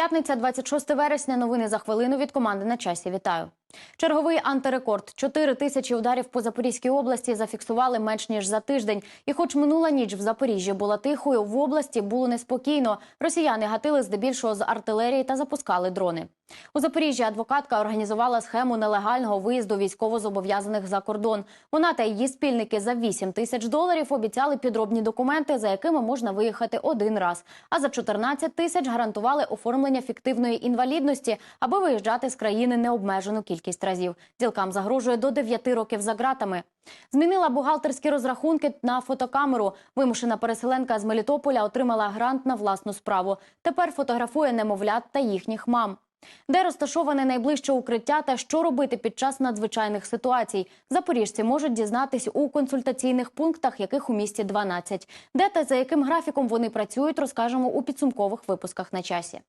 П'ятниця, 26 вересня. Новини за хвилину від команди на часі. Вітаю. Черговий антирекорд. Чотири тисячі ударів по Запорізькій області зафіксували менш ніж за тиждень. І, хоч минула ніч в Запоріжжі була тихою, в області було неспокійно. Росіяни гатили здебільшого з артилерії та запускали дрони. У Запоріжжі адвокатка організувала схему нелегального виїзду військовозобов'язаних за кордон. Вона та її спільники за 8 тисяч доларів обіцяли підробні документи, за якими можна виїхати один раз. А за 14 тисяч гарантували оформлення фіктивної інвалідності, аби виїжджати з країни необмежену кількість разів. Ділкам загрожує до 9 років за ґратами. Змінила бухгалтерські розрахунки на фотокамеру. Вимушена переселенка з Мелітополя отримала грант на власну справу. Тепер фотографує немовлят та їхніх мам. Де розташоване найближче укриття та що робити під час надзвичайних ситуацій? Запоріжці можуть дізнатись у консультаційних пунктах, яких у місті 12. Де та за яким графіком вони працюють, розкажемо у підсумкових випусках на часі.